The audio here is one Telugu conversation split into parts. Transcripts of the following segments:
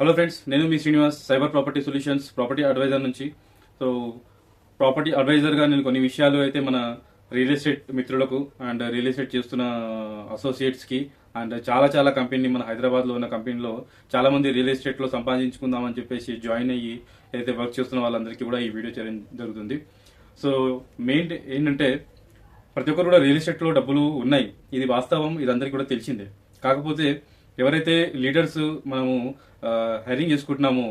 హలో ఫ్రెండ్స్ నేను మీ Srinivas cyber property solutions property advisor నుంచి. సో ప్రాపర్టీ అడ్వైజర్గా నేను కొన్ని విషయాలు అయితే మన రియల్ ఎస్టేట్ మిత్రులకు అండ్ రియల్ ఎస్టేట్ చేస్తున్న అసోసియేట్స్కి అండ్ చాలా చాలా కంపెనీ మన హైదరాబాద్లో ఉన్న కంపెనీలో చాలా మంది రియల్ ఎస్టేట్లో సంపాదించుకుందామని చెప్పేసి జాయిన్ అయ్యి అయితే వర్క్ చేస్తున్న వాళ్ళందరికీ కూడా ఈ వీడియో చేయడం జరుగుతుంది. సో మెయిన్ ఏంటంటే ప్రతి ఒక్కరు కూడా రియల్ ఎస్టేట్లో డబ్బులు ఉన్నాయి. ఇది వాస్తవం ఇది అందరికీ కూడా తెలిసిందే. కాకపోతే ఎవరైతే లీడర్స్ మనము హైరింగ్ చేసుకుంటున్నామో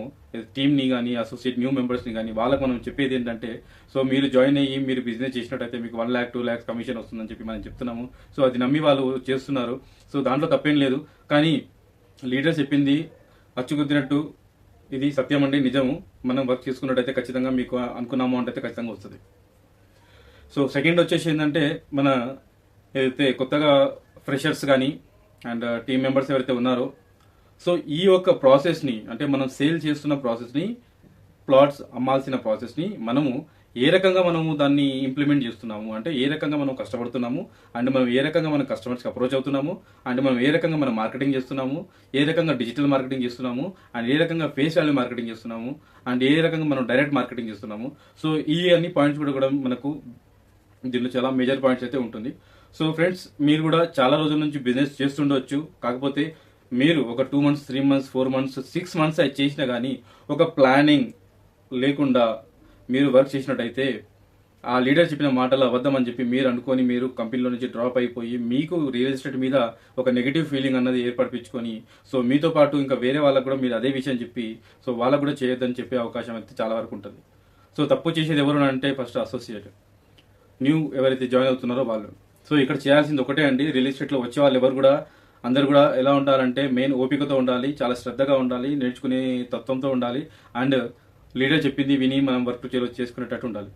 టీమ్ని కానీ అసోసియేట్ న్యూ మెంబర్స్ని కానీ వాళ్ళకి మనం చెప్పేది ఏంటంటే సో మీరు జాయిన్ అయ్యి మీరు బిజినెస్ చేసినట్టయితే మీకు one lakh two lakhs commission వస్తుందని చెప్పి మనం చెప్తున్నాము. సో అది నమ్మి వాళ్ళు చేస్తున్నారు. సో దాంట్లో తప్పేం లేదు. కానీ లీడర్ చెప్పింది అచ్చుకుద్దినట్టు ఇది సత్యం అండి నిజము. మనం వర్క్ చేసుకున్నట్టయితే ఖచ్చితంగా మీకు అనుకున్న అమౌంట్ అయితే ఖచ్చితంగా వస్తుంది. సో సెకండ్ వచ్చేసి ఏంటంటే మన ఏదైతే కొత్తగా ఫ్రెషర్స్ కానీ అండ్ టీమ్ మెంబర్స్ ఎవరైతే ఉన్నారో. సో ఈ యొక్క ప్రాసెస్ని అంటే మనం సేల్ చేస్తున్న ప్రాసెస్ని ప్లాట్స్ అమ్మాల్సిన ప్రాసెస్ని మనము ఏ రకంగా మనము దాన్ని ఇంప్లిమెంట్ చేస్తున్నాము అంటే ఏ రకంగా మనం కష్టపడుతున్నాము అండ్ మనం ఏ రకంగా మన కస్టమర్స్కి అప్రోచ్ అవుతున్నాము అండ్ మనం ఏ రకంగా మనం మార్కెటింగ్ చేస్తున్నాము ఏ రకంగా డిజిటల్ మార్కెటింగ్ చేస్తున్నాము అండ్ ఏ రకంగా ఫేస్ వాల్యూ మార్కెటింగ్ చేస్తున్నాము అండ్ ఏ రకంగా మనం డైరెక్ట్ మార్కెటింగ్ చేస్తున్నాము. సో ఈ అన్ని పాయింట్స్ కూడా కూడా మనకు దీనిలో చాలా మేజర్ పాయింట్స్ అయితే ఉంటుంది. సో ఫ్రెండ్స్ మీరు కూడా చాలా రోజుల నుంచి బిజినెస్ చేస్తుండొచ్చు. కాకపోతే మీరు ఒక two months three months four months six months అది చేసినా కానీ ఒక ప్లానింగ్ లేకుండా మీరు వర్క్ చేసినట్టయితే ఆ లీడర్ చెప్పిన మాటలు అబద్ధమని చెప్పి మీరు అనుకొని మీరు కంపెనీలో నుంచి డ్రాప్ అయిపోయి మీకు రియల్ ఎస్టేట్ మీద ఒక నెగిటివ్ ఫీలింగ్ అన్నది ఏర్పడిపించుకొని సో మీతో పాటు ఇంకా వేరే వాళ్ళకు కూడా మీరు అదే విషయం చెప్పి సో వాళ్ళకు కూడా చేయొద్దని చెప్పే అవకాశం అయితే చాలా వరకు ఉంటుంది. సో తప్పు చేసేది ఎవరు అంటే ఫస్ట్ అసోసియేట్ న్యూ ఎవరైతే జాయిన్ అవుతున్నారో వాళ్ళు. సో ఇక్కడ చేయాల్సింది ఒకటే అండి. రియల్ ఎస్టేట్లో వచ్చే వాళ్ళు ఎవరు కూడా అందరు కూడా ఎలా ఉండాలంటే మెయిన్ ఓపికతో ఉండాలి చాలా శ్రద్ధగా ఉండాలి నేర్చుకునే తత్వంతో ఉండాలి. అండ్ లీడర్ చెప్పింది విని మనం వర్క్ చేసుకునేటట్టు ఉండాలి.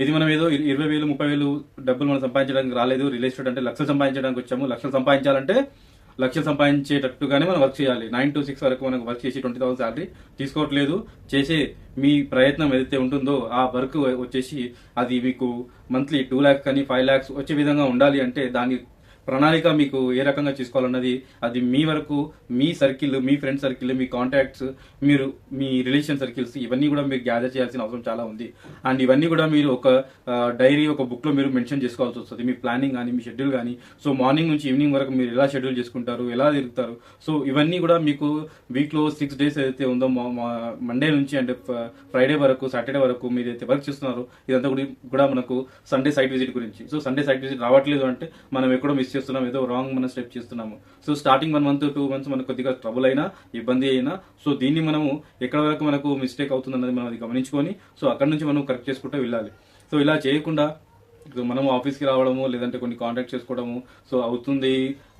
ఇది మనం ఏదో ఇరవై వేలు ముప్పై వేలు డబ్బులు మనం సంపాదించడానికి రాలేదు. రియల్ ఎస్టేట్ అంటే లక్షలు సంపాదించడానికి వచ్చాము. లక్షలు సంపాదించాలంటే లక్షలు సంపాదించేటట్టుగానే మనం వర్క్ చేయాలి. నైన్ టు సిక్స్ వరకు మనం వర్క్ చేసి ట్వంటీ థౌసండ్ శాలరీ తీసుకోవట్లేదు. చేసే మీ ప్రయత్నం ఏదైతే ఉంటుందో ఆ వర్క్ వచ్చేసి అది మీకు మంత్లీ టూ ల్యాక్స్ కానీ ఫైవ్ ల్యాక్స్ వచ్చే విధంగా ఉండాలి అంటే దాని ప్రణాళిక మీకు ఏ రకంగా చేసుకోవాలన్నది అది మీ వరకు మీ సర్కిల్ మీ ఫ్రెండ్ సర్కిల్ మీ కాంటాక్ట్స్ మీరు మీ రిలేషన్ సర్కిల్స్ ఇవన్నీ కూడా మీరు గ్యాదర్ చేయాల్సిన అవసరం చాలా ఉంది. అండ్ ఇవన్నీ కూడా మీరు ఒక డైరీ ఒక బుక్లో మీరు మెన్షన్ చేసుకోవాల్సి వస్తుంది. మీ ప్లానింగ్ కానీ మీ షెడ్యూల్ కానీ. సో మార్నింగ్ నుంచి ఈవినింగ్ వరకు మీరు ఎలా షెడ్యూల్ చేసుకుంటారు ఎలా తిరుగుతారు. సో ఇవన్నీ కూడా మీకు వీక్లో సిక్స్ డేస్ ఏదైతే ఉందో మండే నుంచి అండ్ ఫ్రైడే వరకు సాటర్డే వరకు మీరు అయితే వర్క్ చేస్తున్నారో ఇదంతా కూడా కూడా మనకు సండే సైట్ విజిట్ గురించి. సో సండే సైట్ విజిట్ రావట్లేదు అంటే మనం ఎక్కడో మిస్ చేస్తున్నాం ఏదో రాంగ్ మనం స్టెప్ చేస్తున్నాము. So starting one month two months మనకు కొద్దిగా ట్రబుల్ అయినా ఇబ్బంది అయినా సో దీన్ని మనము ఎక్కడ వరకు మనకు మిస్టేక్ అవుతుంది అన్నది మనం అది గమనించుకొని సో అక్కడ నుంచి మనం కరెక్ట్ చేసుకుంటూ వెళ్ళాలి. సో ఇలా చేయకుండా ఇప్పుడు మనం ఆఫీస్కి రావడము లేదంటే కొన్ని కాంటాక్ట్ చేసుకోవడము సో అవుతుంది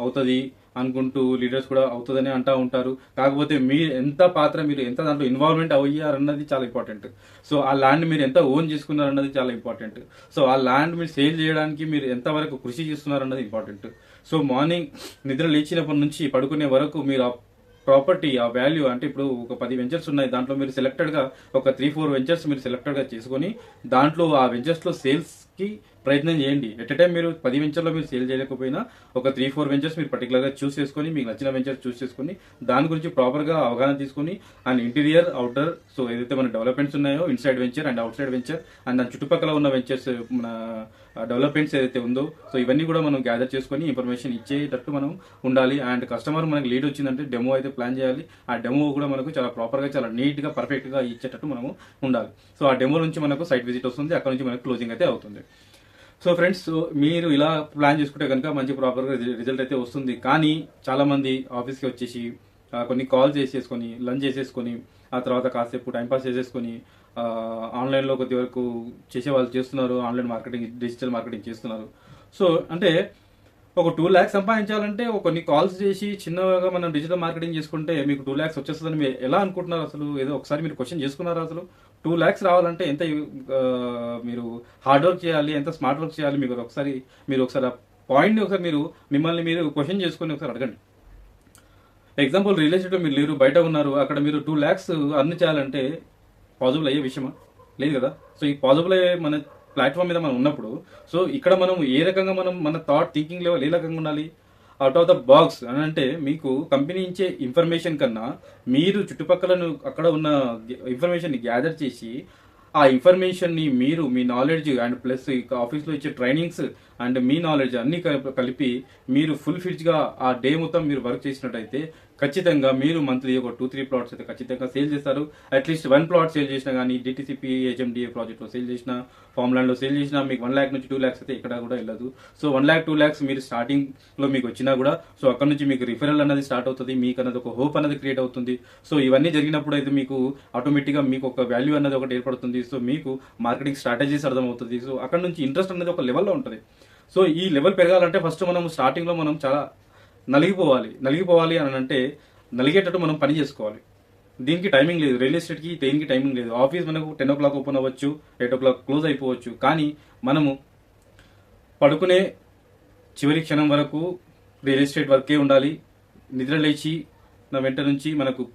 అవుతుంది అనుకుంటూ లీడర్స్ కూడా అవుతుందని అంటా ఉంటారు. కాకపోతే మీ ఎంత పాత్ర మీరు ఎంత దాంట్లో ఇన్వాల్వ్మెంట్ అయ్యారన్నది చాలా ఇంపార్టెంట్ సో ఆ ల్యాండ్ మీరు ఎంత ఓన్ చేసుకున్నారన్నది చాలా ఇంపార్టెంట్ సో ఆ ల్యాండ్ మీరు సేల్ చేయడానికి మీరు ఎంత వరకు కృషి చేస్తున్నారన్నది ఇంపార్టెంట్ సో మార్నింగ్ నిద్ర లేచినప్పటి నుంచి పడుకునే వరకు మీరు ఆ ప్రాపర్టీ ఆ వాల్యూ అంటే ఇప్పుడు ఒక పది వెంచర్స్ ఉన్నాయి. దాంట్లో మీరు సెలెక్టెడ్గా ఒక త్రీ ఫోర్ వెంచర్స్ మీరు సెలెక్టెడ్గా చేసుకొని దాంట్లో ఆ వెంచర్స్లో సేల్స్కి ప్రయత్నం చేయండి. ఎట్ టైం మీరు పది వెంచర్లో మీరు సేల్ చేయలేకపోయినా ఒక త్రీ ఫోర్ వెంచర్స్ మీరు పర్టికులర్గా చూస్ చేసుకొని మీకు నచ్చిన వెంచర్ చూస్ చేసుకొని దాని గురించి ప్రాపర్గా అవగాహన తీసుకొని అండ్ ఇంటీరియర్ అవుటర్ సో ఏదైతే మన డెవలప్మెంట్స్ ఉన్నాయో inside venture and outside venture and దాని చుట్టుపక్కల ఉన్న వెంచర్స్ మన డెవలప్మెంట్స్ ఏదైతే ఉందో సో ఇవన్నీ కూడా మనం గ్యాదర్ చేసుకొని ఇన్ఫర్మేషన్ ఇచ్చేటట్టు మనం ఉండాలి. అండ్ కస్టమర్ మనకి లీడ్ వచ్చిందంటే డెమో అయితే ప్లాన్ చేయాలి. ఆ డెమో కూడా మనకు చాలా ప్రాపర్గా చాలా నీట్గా పర్ఫెక్ట్గా ఇచ్చేటట్టు మనము ఉండాలి. సో ఆ డెమో నుంచి మనకు సైట్ విజిట్ వస్తుంది. అక్కడ నుంచి మనకు క్లోజింగ్ అయితే అవుతుంది. సో ఫ్రెండ్స్ మీరు ఇలా ప్లాన్ చేసుకుంటే కనుక మంచి ప్రాపర్గా రిజల్ట్ అయితే వస్తుంది. కానీ చాలా మంది ఆఫీస్కి వచ్చేసి కొన్ని కాల్ చేసేసుకొని లంచ్ చేసేసుకొని ఆ తర్వాత కాసేపు టైంపాస్ చేసేసుకొని ఆన్లైన్లో కొద్ది వరకు చేసే వాళ్ళు చేస్తున్నారు. ఆన్లైన్ మార్కెటింగ్ డిజిటల్ మార్కెటింగ్ చేస్తున్నారు. సో అంటే ఒక టూ ల్యాక్స్ సంపాదించాలంటే ఒక కొన్ని కాల్స్ చేసి చిన్నగా మనం డిజిటల్ మార్కెటింగ్ చేసుకుంటే మీకు టూ ల్యాక్స్ వచ్చేస్తుందని మీరు ఎలా అనుకుంటున్నారు అసలు? ఏదో ఒకసారి మీరు క్వశ్చన్ చేసుకున్నారా అసలు? టూ ల్యాక్స్ రావాలంటే ఎంత మీరు హార్డ్ వర్క్ చేయాలి ఎంత స్మార్ట్ వర్క్ చేయాలి మీకు ఒకసారి మీరు ఒకసారి ఆ పాయింట్ని ఒకసారి మీరు మిమ్మల్ని మీరు క్వశ్చన్ చేసుకొని ఒకసారి అడగండి. ఎగ్జాంపుల్ రియల్ మీరు లేరు బయట ఉన్నారు అక్కడ మీరు టూ ల్యాక్స్ అర్న్ చేయాలంటే పాజిబుల్ అయ్యే విషయమా? లేదు కదా? సో ఈ పాజిబుల్ అయ్యే మన ప్లాట్ఫామ్ మీద మనం ఉన్నప్పుడు సో ఇక్కడ మనం ఏ రకంగా మనం మన థాట్ థింకింగ్ లెవెల్ ఏ రకంగా ఉండాలి? అవుట్ ఆఫ్ ద బాక్స్ అని అంటే మీకు కంపెనీ ఇచ్చే ఇన్ఫర్మేషన్ కన్నా మీరు చుట్టుపక్కలను అక్కడ ఉన్న ఇన్ఫర్మేషన్ గ్యాదర్ చేసి ఆ ఇన్ఫర్మేషన్ని మీరు మీ నాలెడ్జ్ అండ్ ప్లస్ ఆఫీస్లో ఇచ్చే ట్రైనింగ్స్ అండ్ మీ నాలెడ్జ్ అన్ని కలిపి మీరు ఫుల్ ఫిజ్గా ఆ డే మొత్తం మీరు వర్క్ చేసినట్టయితే ఖచ్చితంగా మీరు మంత్లీ ఒక టూ త్రీ ప్లాట్స్ అయితే ఖచ్చితంగా సేల్ చేస్తారు. అట్లీస్ట్ వన్ ప్లాట్ సేల్ చేసినా కానీ డిటీసీపీ హెచ్ఎండిఏ ప్రాజెక్ట్లో సేల్ చేసిన ఫామ్లో సేల్ చేసినా మీకు వన్ ల్యాక్ నుంచి టూ ల్యాక్స్ అయితే ఇక్కడ కూడా వెళ్ళదు. So one lakh two lakhs మీరు స్టార్టింగ్లో మీకు వచ్చినా కూడా సో అక్కడ నుంచి మీకు రిఫరల్ అనేది స్టార్ట్ అవుతుంది మీకు అన్నది ఒక హోప్ అనేది క్రియేట్ అవుతుంది. సో ఇవన్నీ జరిగినప్పుడు అయితే మీకు ఆటోమేటిక్గా మీకు ఒక వాల్యూ అనేది ఒకటి ఏర్పడుతుంది. సో మీకు మార్కెటింగ్ స్ట్రాటజీస్ అర్థమవుతుంది. సో అక్కడ నుంచి ఇంట్రెస్ట్ అనేది ఒక లెవెల్లో ఉంటుంది. సో ఈ లెవెల్ పెరగాలంటే ఫస్ట్ మనం స్టార్టింగ్లో మనం చాలా నలిగిపోవాలి. నలిగిపోవాలి అని అంటే నలిగేటట్టు మనం పని చేసుకోవాలి. దీనికి టైమింగ్ లేదు. రియల్ ఎస్టేట్కి దేనికి టైమింగ్ లేదు. ఆఫీస్ మనకు టెన్ ఓ క్లాక్ ఓపెన్ అవ్వచ్చు ఎయిట్ ఓ క్లాక్ క్లోజ్ అయిపోవచ్చు. కానీ మనము పడుకునే చివరి క్షణం వరకు రియల్ ఎస్టేట్ వర్కే ఉండాలి. నిద్ర లేచి నా వెంట నుంచి మనకు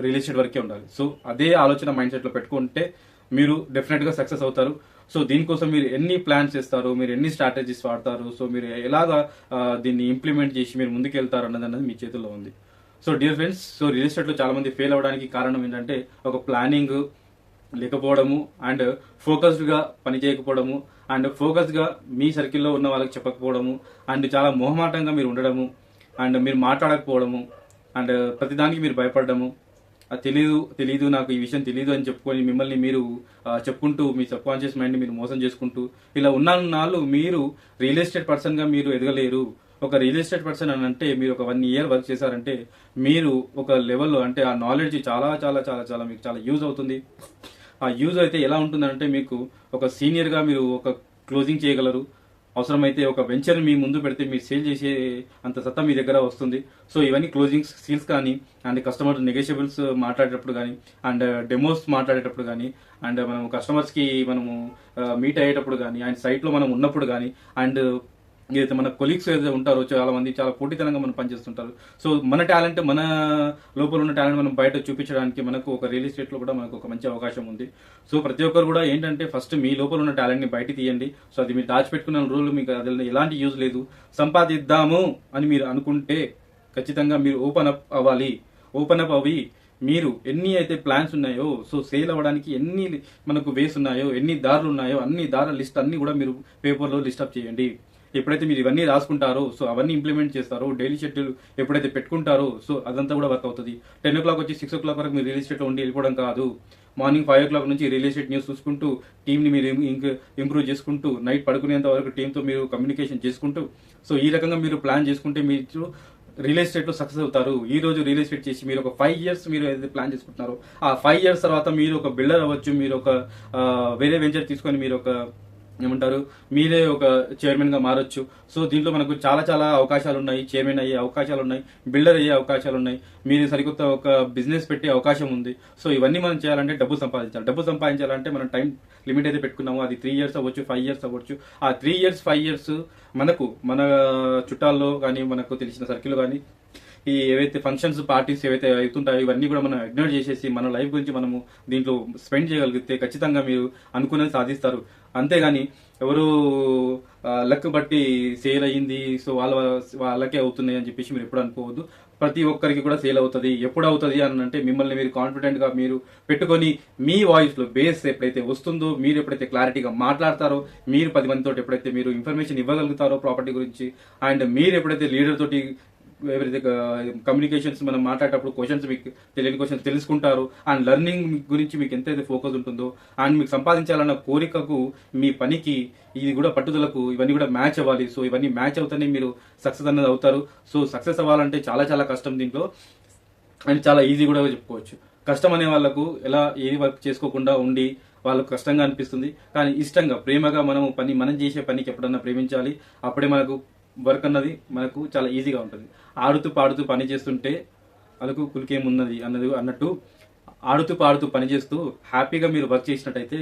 రియల్ ఎస్టేట్ వర్కే ఉండాలి. సో అదే ఆలోచన మైండ్ సెట్లో పెట్టుకుంటే మీరు డెఫినెట్గా సక్సెస్ అవుతారు. సో దీనికోసం మీరు ఎన్ని ప్లాన్స్ చేస్తారు? మీరు ఎన్ని స్ట్రాటజీస్ వాడతారు? సో మీరు ఎలాగా దీన్ని ఇంప్లిమెంట్ చేసి మీరు ముందుకెళ్తారు అన్నది అనేది మీ చేతుల్లో ఉంది. So dear friends so real ఎస్టేట్లో చాలా మంది ఫెయిల్ అవ్వడానికి కారణం ఏంటంటే ఒక ప్లానింగ్ లేకపోవడము అండ్ ఫోకస్డ్గా పని చేయకపోవడము అండ్ ఫోకస్గా మీ సర్కిల్లో ఉన్న వాళ్ళకి చెప్పకపోవడము అండ్ చాలా మొహమాటంగా మీరు ఉండడము అండ్ మీరు మాట్లాడకపోవడము అండ్ ప్రతిదానికి మీరు భయపడడము తెలీదు తెలీదు నాకు ఈ విషయం తెలీదు అని చెప్పుకొని మిమ్మల్ని మీరు చెప్పుకుంటూ మీ సబ్ కాన్షియస్ మైండ్ మీరు మోసం చేసుకుంటూ ఇలా ఉన్న నాళ్ళు మీరు రియల్ ఎస్టేట్ పర్సన్గా మీరు ఎదగలేరు. ఒక రియల్ ఎస్టేట్ పర్సన్ అని అంటే మీరు ఒక వన్ ఇయర్ వర్క్ చేశారంటే మీరు ఒక లెవెల్లో అంటే ఆ నాలెడ్జ్ చాలా చాలా చాలా చాలా మీకు చాలా యూజ్ అవుతుంది. ఆ యూజ్ అయితే ఎలా ఉంటుందంటే మీకు ఒక సీనియర్గా మీరు ఒక క్లోజింగ్ చేయగలరు. అవసరమైతే ఒక వెంచర్ మీ ముందు పెడితే మీరు సేల్ చేసే అంత సత్తా మీ దగ్గర వస్తుంది. సో ఇవన్నీ క్లోజింగ్ సీల్స్ కానీ అండ్ కస్టమర్ నెగోషియబుల్స్ మాట్లాడేటప్పుడు కానీ అండ్ డెమోస్ మాట్లాడేటప్పుడు కానీ అండ్ మనం కస్టమర్స్కి మనము మీట్ అయ్యేటప్పుడు కానీ అండ్ సైట్లో మనం ఉన్నప్పుడు కానీ అండ్ ఏదైతే మన కొలీగ్స్ ఏదైతే ఉంటారో చాలా మంది చాలా పోటీతనంగా మనం పనిచేస్తుంటారు. సో మన టాలెంట్ మన లోపల ఉన్న టాలెంట్ మనం బయట చూపించడానికి మనకు ఒక రియల్ ఎస్టేట్లో కూడా మనకు ఒక మంచి అవకాశం ఉంది. సో ప్రతి ఒక్కరు కూడా ఏంటంటే ఫస్ట్ మీ లోపల ఉన్న టాలెంట్ని బయట తీయండి. సో అది మీరు దాచిపెట్టుకున్న రోజులు మీకు అది ఎలాంటి యూజ్ లేదు. సంపాదిద్దాము అని మీరు అనుకుంటే ఖచ్చితంగా మీరు ఓపెన్ అప్ అవ్వాలి. ఓపెన్ అప్ అవి మీరు ఎన్ని అయితే ప్లాన్స్ ఉన్నాయో సో సేల్ అవ్వడానికి ఎన్ని మనకు వేస్ ఉన్నాయో ఎన్ని దారులు ఉన్నాయో అన్ని దారుల లిస్ట్ అన్ని కూడా మీరు పేపర్లో లిస్ట్ అప్ చేయండి. ఎప్పుడైతే మీరు ఇవన్నీ రాసుకుంటారో సో అవన్నీ ఇంప్లిమెంట్ చేస్తారో డైలీ షెడ్యూల్ ఎప్పుడైతే పెట్టుకుంటారో సో అదంతా కూడా వర్క్ అవుతుంది. టెన్ ఓ క్లాక్ వచ్చి సిక్స్ ఓ క్లాక్ వరకు మీరు రియల్ ఎస్టేట్లో ఉండి వెళ్ళిపోవడం కాదు. మార్నింగ్ ఫైవ్ ఓ క్లాక్ నుంచి రియల్ ఎస్టేట్ న్యూస్ చూసుకుంటూ టీంని మీరు ఇంప్రూవ్ చేసుకుంటూ నైట్ పడుకునేంత వరకు టీంతో మీరు కమ్యూనికేషన్ చేసుకుంటూ సో ఈ రకంగా మీరు ప్లాన్ చేసుకుంటే మీరు రియల్ ఎస్టేట్లో సక్సెస్ అవుతారు. ఈ రోజు రియల్ ఎస్టేట్ చేసి మీరు ఒక ఫైవ్ ఇయర్స్ మీరు ఏదైతే ప్లాన్ చేసుకుంటున్నారో ఆ ఫైవ్ ఇయర్స్ తర్వాత మీరు ఒక బిల్డర్ అవ్వచ్చు మీరు ఒక వేరే వెంచర్ తీసుకొని మీరు ఒక ఏమంటారు? మీరే ఒక చైర్మన్గా మారొచ్చు. సో దీంట్లో మనకు చాలా చాలా అవకాశాలు ఉన్నాయి చైర్మన్ అయ్యే అవకాశాలు ఉన్నాయి బిల్డర్ అయ్యే అవకాశాలు ఉన్నాయి మీరు సరికొత్త ఒక బిజినెస్ పెట్టే అవకాశం ఉంది. సో ఇవన్నీ మనం చేయాలంటే డబ్బు సంపాదించాలి. డబ్బు సంపాదించాలంటే మనం టైం లిమిట్ అయితే పెట్టుకున్నాము. అది త్రీ ఇయర్స్ అవ్వచ్చు ఫైవ్ ఇయర్స్ అవ్వచ్చు. ఆ త్రీ ఇయర్స్ ఫైవ్ ఇయర్స్ మనకు మన చుట్టాల్లో కానీ మనకు తెలిసిన సర్కిల్ కానీ ఈ ఏవైతే ఫంక్షన్స్ పార్టీస్ ఏవైతే అవుతుంటాయో ఇవన్నీ కూడా మనం ఇగ్నోర్ చేసేసి మన లైఫ్ గురించి మనము దీంట్లో స్పెండ్ చేయగలిగితే ఖచ్చితంగా మీరు అనుకున్నది సాధిస్తారు. అంతేగాని ఎవరు లక్ బట్టి సేల్ అయ్యింది సో వాళ్ళ వాళ్ళకే అవుతుంది అని చెప్పేసి మీరు ఎప్పుడు అనుకోవద్దు. ప్రతి ఒక్కరికి కూడా సేల్ అవుతుంది. ఎప్పుడు అవుతుంది అని అంటే మిమ్మల్ని మీరు కాన్ఫిడెంట్గా మీరు పెట్టుకొని మీ వాయిస్లో బేస్ ఎప్పుడైతే వస్తుందో మీరు ఎప్పుడైతే క్లారిటీగా మాట్లాడతారో మీరు పది మందితో ఎప్పుడైతే మీరు ఇన్ఫర్మేషన్ ఇవ్వగలుగుతారో ప్రాపర్టీ గురించి అండ్ మీరు ఎప్పుడైతే లీడర్ తోటి ఎవరైతే కమ్యూనికేషన్స్ uh, మనం మాట్లాడేటప్పుడు క్వశ్చన్స్ మీకు తెలియని క్వశ్చన్స్ తెలుసుకుంటారు. అండ్ లెర్నింగ్ గురించి మీకు ఎంతైతే ఫోకస్ ఉంటుందో అండ్ మీకు సంపాదించాలన్న కోరికకు మీ పనికి ఇది కూడా పట్టుదలకు ఇవన్నీ కూడా మ్యాచ్ అవ్వాలి. సో ఇవన్నీ మ్యాచ్ అవుతానే మీరు సక్సెస్ అనేది అవుతారు. సో సక్సెస్ అవ్వాలంటే చాలా చాలా కష్టం దీంట్లో. అండ్ చాలా ఈజీ కూడా చెప్పుకోవచ్చు. కష్టం అనే వాళ్ళకు ఎలా ఏది వర్క్ చేసుకోకుండా ఉండి వాళ్ళకు కష్టంగా అనిపిస్తుంది. కానీ ఇష్టంగా ప్రేమగా మనం పని మనం చేసే పనికి ఎప్పుడన్నా ప్రేమించాలి. అప్పుడే మనకు వర్క్ అన్నది మనకు చాలా ఈజీగా ఉంటుంది. ఆడుతూ పాడుతూ పని చేస్తుంటే వాళ్ళకు కులికేమున్నది అన్నది అన్నట్టు ఆడుతూ పాడుతూ పని చేస్తూ హ్యాపీగా మీరు వర్క్ చేసినట్టయితే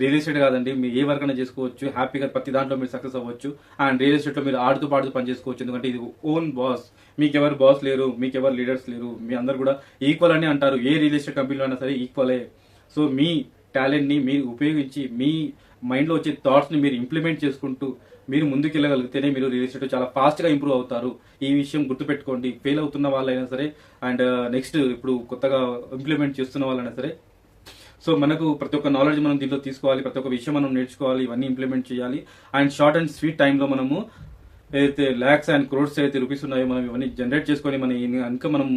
రియల్ ఎస్టేట్ కాదండి మీరు ఏ వర్క్ అయినా చేసుకోవచ్చు హ్యాపీగా ప్రతి దాంట్లో మీరు సక్సెస్ అవ్వచ్చు అండ్ రియల్ ఎస్టేట్లో మీరు ఆడుతూ పాడుతూ పని చేసుకోవచ్చు. ఎందుకంటే ఇది ఓన్ బాస్. మీకు ఎవరు బాస్ లేరు మీకు ఎవరు లీడర్స్ లేరు మీ అందరు కూడా ఈక్వల్ అని అంటారు. ఏ రియల్ ఎస్టేట్ కంపెనీలో అయినా సరే ఈక్వలే సో మీ టాలెంట్ని మీరు ఉపయోగించి మీ మైండ్లో వచ్చే థాట్స్ని మీరు ఇంప్లిమెంట్ చేసుకుంటూ మీరు ముందుకెళ్ళగలిగితేనే మీరు రియల్ ఎస్టేట్ చాలా ఫాస్ట్గా ఇంప్రూవ్ అవుతారు. ఈ విషయం గుర్తుపెట్టుకోండి. ఫెయిల్ అవుతున్న వాళ్ళైనా సరే అండ్ uh, నెక్స్ట్ ఇప్పుడు కొత్తగా ఇంప్లిమెంట్ చేస్తున్న వాళ్ళైనా సరే. సో మనకు ప్రతి ఒక్క నాలెడ్జ్ మనం దీంట్లో తీసుకోవాలి ప్రతి ఒక్క విషయం మనం నేర్చుకోవాలి ఇవన్నీ ఇంప్లిమెంట్ చేయాలి. అండ్ షార్ట్ అండ్ స్వీట్ టైంలో మనము ఏదైతే ల్యాక్స్ అండ్ క్రోడ్స్ అయితే రూపీస్ ఉన్నాయో మనం ఇవన్నీ జనరేట్ చేసుకొని మన ఇంకా మనం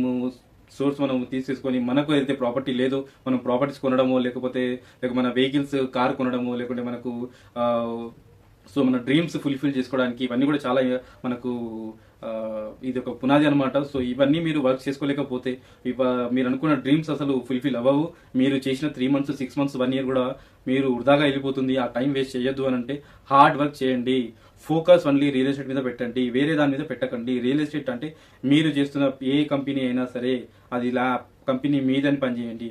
సోర్స్ మనం తీసేసుకొని మనకు ఏదైతే ప్రాపర్టీ లేదో మనం ప్రాపర్టీస్ కొనడమో లేకపోతే లేక మన వెహికల్స్ కార్ కొనడమో లేకుంటే మనకు సో మన డ్రీమ్స్ ఫుల్ఫిల్ చేసుకోవడానికి ఇవన్నీ కూడా చాలా మనకు ఇది ఒక పునాది అనమాట సో ఇవన్నీ మీరు వర్క్ చేసుకోలేకపోతే మీరు అనుకున్న డ్రీమ్స్ అసలు ఫుల్ఫిల్ అవ్వవు. మీరు చేసిన three months six months one year కూడా మీరు వృధాగా వెళ్ళిపోతుంది. ఆ టైం వేస్ట్ చేయొద్దు అని అంటే హార్డ్ వర్క్ చేయండి. ఫోకస్ ఓన్లీ రియల్ ఎస్టేట్ మీద పెట్టండి. వేరే దాని మీద పెట్టకండి. రియల్ ఎస్టేట్ అంటే మీరు చేస్తున్న ఏ కంపెనీ అయినా సరే అది ల్యాప్ కంపెనీ మీదని పనిచేయండి.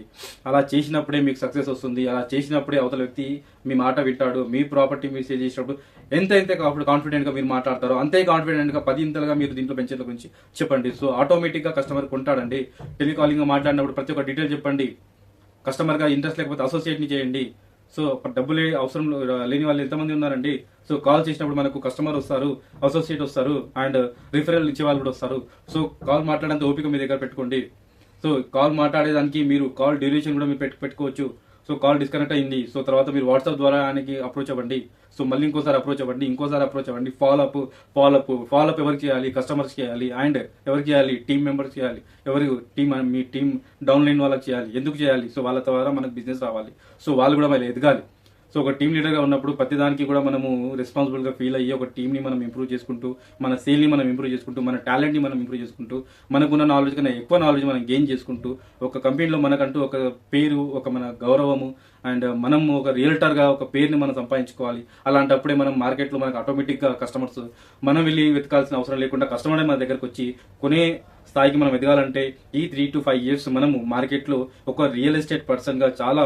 అలా చేసినప్పుడే మీకు సక్సెస్ వస్తుంది. అలా చేసినప్పుడే అవతల వ్యక్తి మీ మాట వింటాడు. మీ ప్రాపర్టీ మీరు సేల్ చేసినప్పుడు ఎంత ఎంత కాన్ఫిడెంట్గా మీరు మాట్లాడతారో అంతే కాన్ఫిడెంట్గా పది ఇంతలుగా మీరు దీంట్లో పెంచే గురించి చెప్పండి. సో ఆటోమేటిక్గా కస్టమర్ కొంటాడండి. టెలికాలింగ్ మాట్లాడినప్పుడు ప్రతి ఒక్క డీటెయిల్ చెప్పండి. కస్టమర్గా ఇంట్రెస్ట్ లేకపోతే అసోసియేట్ని చేయండి. సో డబ్బులు అవసరం లేని వాళ్ళు ఎంతమంది ఉన్నారండి? సో కాల్ చేసినప్పుడు మనకు కస్టమర్ వస్తారు అసోసియేట్ వస్తారు అండ్ రిఫరల్ ఇచ్చే వాళ్ళు కూడా వస్తారు. సో కాల్ మాట్లాడేంత ఓపిక మీ దగ్గర పెట్టుకోండి. సో కాల్ మాట్లాడేదానికి మీరు కాల్ డ్యూరేషన్ కూడా మీరు పెట్టు పెట్టుకోవచ్చు. సో కాల్ డిస్కనెక్ట్ అయింది. సో తర్వాత మీరు వాట్సాప్ ద్వారా ఆయనకి అప్రోచ్ అవ్వండి. సో మళ్ళీ ఇంకోసారి అప్రోచ్ అవ్వండి. ఇంకోసారి అప్రోచ్ అవ్వండి. ఫాలోఅప్ ఫాలోఅప్ ఫాలోఅప్ ఎవరికి చేయాలి? కస్టమర్స్ చేయాలి? అండ్ ఎవరికి చేయాలి? టీమ్ మెంబర్స్ చేయాలి? ఎవరు టీమ్ మీ టీమ్ డౌన్లైన్ వాళ్ళకి చేయాలి? ఎందుకు చేయాలి? సో వాళ్ళ ద్వారా మనకు బిజినెస్ రావాలి. సో వాళ్ళు కూడా వాళ్ళు ఎదగాలి. సో ఒక టీం లీడర్గా ఉన్నప్పుడు ప్రతి దానికి కూడా మనము రెస్పాన్సిబుల్గా ఫీల్ అయ్యి ఒక టీంని మనం ఇంప్రూవ్ చేసుకుంటూ మన సేల్ని మనం ఇంప్రూవ్ చేసుకుంటూ మన టాలెంట్ని మనం ఇంప్రూవ్ చేసుకుంటూ మనకున్న నాలెడ్జ్ కన్నా ఎక్కువ నాలెడ్జ్ మనం గెయిన్ చేసుకుంటూ ఒక కంపెనీలో మనకంటూ ఒక పేరు ఒక మన గౌరవము అండ్ మనం ఒక రియల్టర్గా ఒక పేరుని మనం సంపాదించుకోవాలి. అలాంటప్పుడే మనం మార్కెట్లో మనకు ఆటోమేటిక్గా కస్టమర్స్ మనం వెళ్ళి వెతకాల్సిన అవసరం లేకుండా కస్టమర్ మన దగ్గరకు వచ్చి కొనే స్థాయికి మనం ఎదగాలంటే ఈ త్రీ టు ఫైవ్ ఇయర్స్ మనము మార్కెట్లో ఒక రియల్ ఎస్టేట్ పర్సన్గా చాలా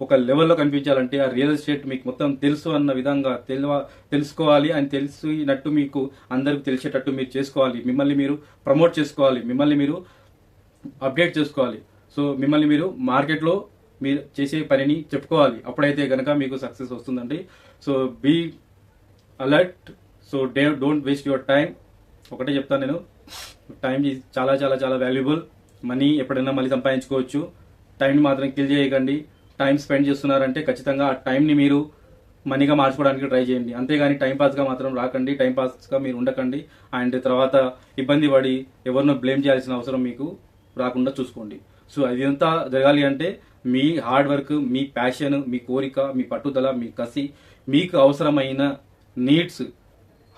ఒక లెవెల్లో కనిపించాలంటే ఆ రియల్ ఎస్టేట్ మీకు మొత్తం తెలుసు అన్న విధంగా తెలివ తెలుసుకోవాలి అని తెలిసినట్టు మీకు అందరికి తెలిసేటట్టు మీరు చేసుకోవాలి. మిమ్మల్ని మీరు ప్రమోట్ చేసుకోవాలి. మిమ్మల్ని మీరు అప్డేట్ చేసుకోవాలి. సో మిమ్మల్ని మీరు మార్కెట్లో మీరు చేసే పనిని చెప్పుకోవాలి. అప్పుడైతే కనుక మీకు సక్సెస్ వస్తుందండి. So be alert so day don't waste your time ఒకటే చెప్తాను నేను. టైం చాలా చాలా చాలా వాల్యుబుల్ మనీ ఎప్పుడైనా మళ్ళీ సంపాదించుకోవచ్చు. టైంని మాత్రం కిల్ చేయకండి. టైం స్పెండ్ చేస్తున్నారంటే ఖచ్చితంగా ఆ టైంని మీరు మనీగా మార్చుకోవడానికి ట్రై చేయండి. అంతేగాని టైం పాస్గా మాత్రం రాకండి టైంపాస్గా మీరు ఉండకండి. అండ్ తర్వాత ఇబ్బంది పడి ఎవరినో బ్లేమ్ చేయాల్సిన అవసరం మీకు రాకుండా చూసుకోండి. సో ఇదంతా జరగాలి అంటే మీ హార్డ్ వర్క్ మీ ప్యాషన్ మీ కోరిక మీ పట్టుదల మీ కసి మీకు అవసరమైన నీడ్స్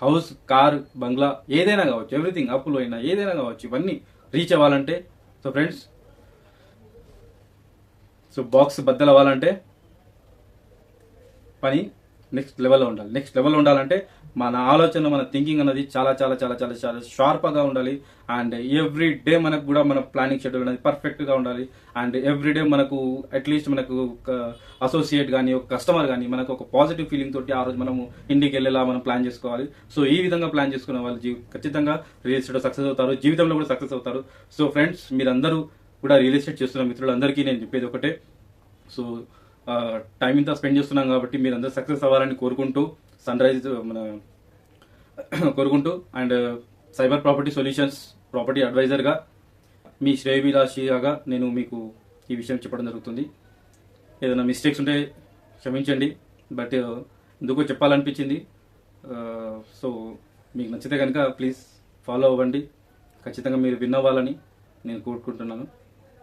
హౌస్ కార్ బంగ్లా ఏదైనా కావచ్చు ఎవ్రీథింగ్ అప్పులు అయినా ఏదైనా కావచ్చు ఇవన్నీ రీచ్ అవ్వాలంటే సో ఫ్రెండ్స్ సో బాక్స్ బద్దలు అవ్వాలంటే పని నెక్స్ట్ లెవెల్లో ఉండాలి. నెక్స్ట్ లెవెల్లో ఉండాలంటే మన ఆలోచన మన థింకింగ్ అనేది చాలా చాలా చాలా చాలా చాలా షార్ప్గా ఉండాలి. అండ్ ఎవ్రీ డే మనకు కూడా మన ప్లానింగ్ షెడ్యూల్ అనేది పర్ఫెక్ట్గా ఉండాలి. అండ్ ఎవ్రీ డే మనకు అట్లీస్ట్ మనకు అసోసియేట్ కానీ ఒక కస్టమర్ కానీ మనకు ఒక పాజిటివ్ ఫీలింగ్ తోటి ఆ రోజు మనము ఇంటికి వెళ్ళేలా మనం ప్లాన్ చేసుకోవాలి. సో ఈ విధంగా ప్లాన్ చేసుకున్న వాళ్ళు ఖచ్చితంగా రియల్ ఎస్టేట్ సక్సెస్ అవుతారు జీవితంలో కూడా సక్సెస్ అవుతారు. సో ఫ్రెండ్స్ మీరందరూ కూడా రియల్ ఎస్టేట్ చేస్తున్న మిత్రులందరికీ నేను చెప్పేది ఒకటే. సో టైం ఇంత స్పెండ్ చేస్తున్నాం కాబట్టి మీరు అందరూ సక్సెస్ అవ్వాలని కోరుకుంటూ సన్ రైజ్ మన కోరుకుంటూ and cyber property solutions property అడ్వైజర్గా మీ శ్రేయభిలాషిగా నేను మీకు ఈ విషయం చెప్పడం జరుగుతుంది. ఏదైనా మిస్టేక్స్ ఉంటే క్షమించండి బట్ ఎందుకో చెప్పాలనిపించింది. సో మీకు నచ్చితే కనుక ప్లీజ్ ఫాలో అవ్వండి. ఖచ్చితంగా మీరు విన్ అవ్వాలని నేను కోరుకుంటున్నాను.